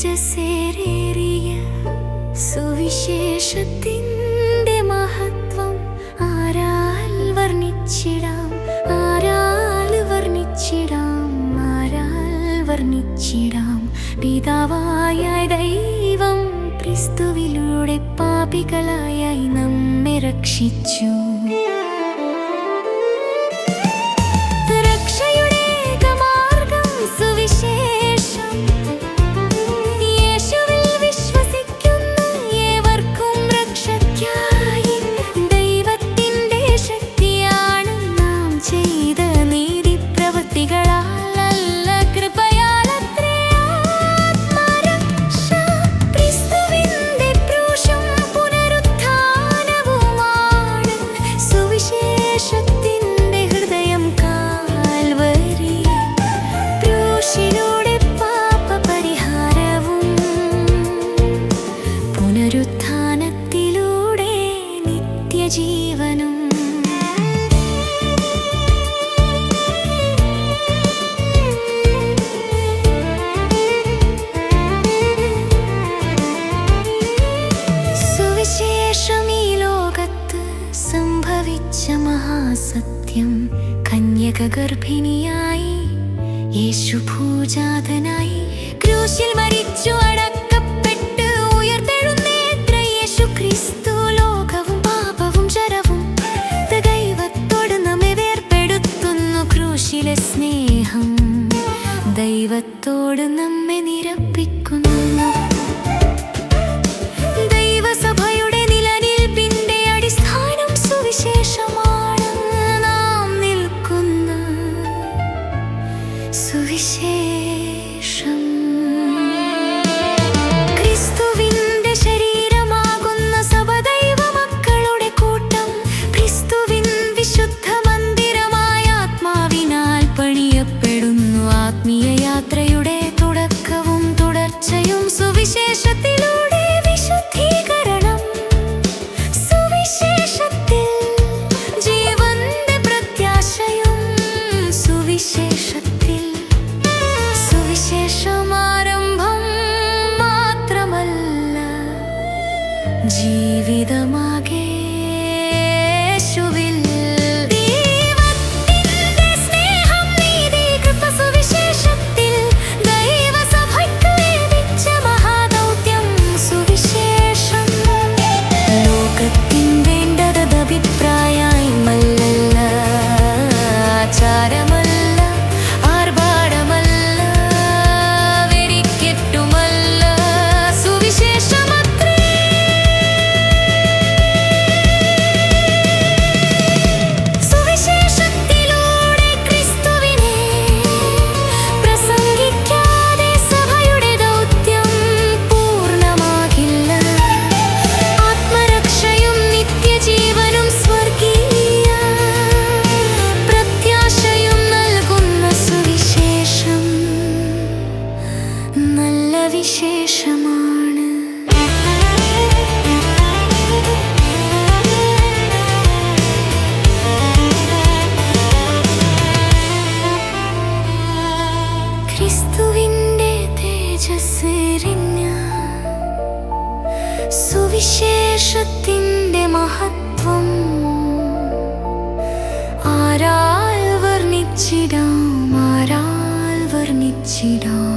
തേജസ്സേറിയ സുവിശേഷത്തിന്റെ മഹത്വം ആരാൽ വർണിച്ചിടാം ആരാൽ വർണിച്ചിടാം ആരാൽ വർണിച്ചിടാം. പിതാവായ ദൈവം ക്രിസ്തുവിലൂടെ പാപികളായി നമ്മെ രക്ഷിച്ചു. സുവിശേഷം ഈ ലോകത്ത് സംഭവിച്ച മഹാസത്യം കന്യക യേശു ഭൂജാതനായി ക്രൂശിൽ മരിച്ചു അടക്കപ്പെട്ട് ഉയർത്തെഴുന്നേറ്റ യേശു ക്രിസ്തു ലോകവും പാപവും ജരവും ദൈവത്തോട് നമ്മെ വേർപ്പെടുത്തുന്നു ക്രൂശിലെ സ്നേഹം. ദൈവത്തോട് നമ്മെ നിരപ്പിക്കുന്നു. സുവിശേഷമാണ് നാം നിൽക്കുന്ന. സുവിശേഷം ജീവിതമാകെ സുവിശേഷത്തിന്റെ മഹത്വം ആരാൽ വർണിച്ചിടാം ആരാൽ വർണിച്ചിടാം.